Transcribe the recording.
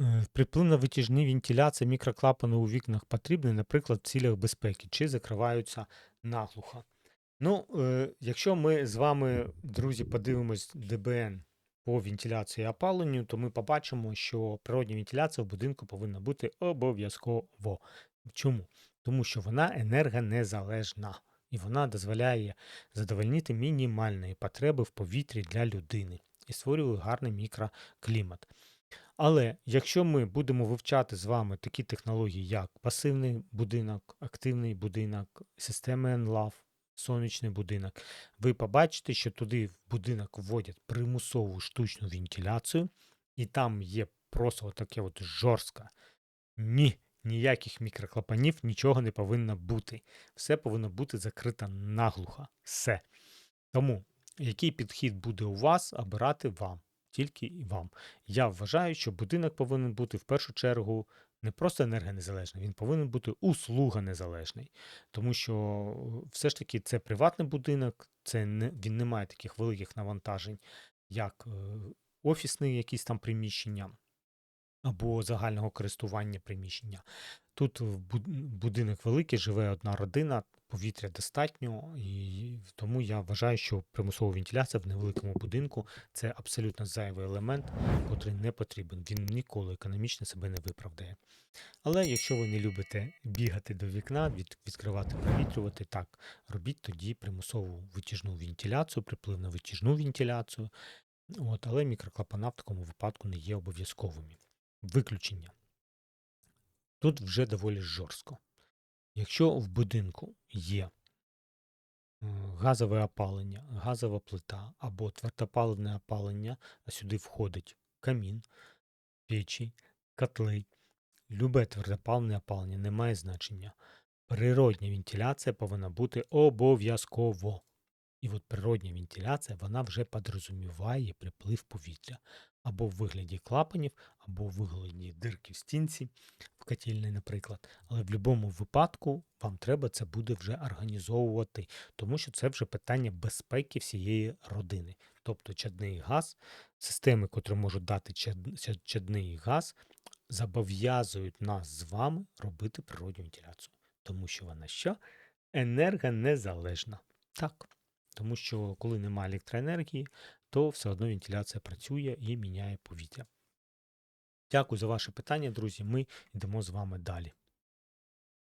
Е, Приплинно-витяжні вентиляція мікроклапани у вікнах потрібні, наприклад, в цілях безпеки, чи закриваються наглухо. Ну, е, якщо ми з вами, друзі, подивимось ДБН по вентиляції і опаленню, то ми побачимо, що природня вентиляція в будинку повинна бути обов'язково. Чому? Тому що вона енергонезалежна і вона дозволяє задовольнити мінімальні потреби в повітрі для людини і створює гарний мікроклімат. Але якщо ми будемо вивчати з вами такі технології, як пасивний будинок, активний будинок, системи NLAV, сонячний будинок, ви побачите, що туди в будинок вводять примусову штучну вентиляцію, і там є просто таке от жорстке. Ні, ніяких мікроклапанів, нічого не повинно бути. Все повинно бути закрито наглухо. Все. Тому, який підхід буде у вас, обирати вам, тільки і вам. Я вважаю, що будинок повинен бути в першу чергу не просто енергонезалежний, він повинен бути услугонезалежний. Тому що е, все ж таки це приватний будинок, це не, він не має таких великих навантажень, як е, офісні якісь там приміщення або загального користування приміщення. Тут будинок великий, живе одна родина, повітря достатньо, і тому я вважаю, що примусова вентиляція в невеликому будинку це абсолютно зайвий елемент, котрий не потрібен. Він ніколи економічно себе не виправдає. Але якщо ви не любите бігати до вікна, від, відкривати, провітрювати, так, робіть тоді примусову витяжну вентиляцію, припливну витяжну вентиляцію. От, але мікроклапана в такому випадку не є обов'язковими. Виключення. Тут вже доволі жорстко. Якщо в будинку є е, газове опалення, газова плита або твердопаливне опалення, а сюди входить камін, печі, котли, любе твердопаливне опалення не має значення. Природня вентиляція повинна бути обов'язково. І от природня вентиляція вона вже подрозуміває приплив повітря або в вигляді клапанів, або в вигляді дирки в стінці, в котельні, наприклад. Але в будь-якому випадку вам треба це буде вже організовувати, тому що це вже питання безпеки всієї родини. Тобто чадний газ, системи, котрі можуть дати чад- чад- чадний газ, зобов'язують нас з вами робити природню вентиляцію. Тому що вона що? Енергонезалежна. Так. Тому що коли немає електроенергії, то все одно вентиляція працює і міняє повітря. Дякую за ваше питання, друзі. Ми йдемо з вами далі.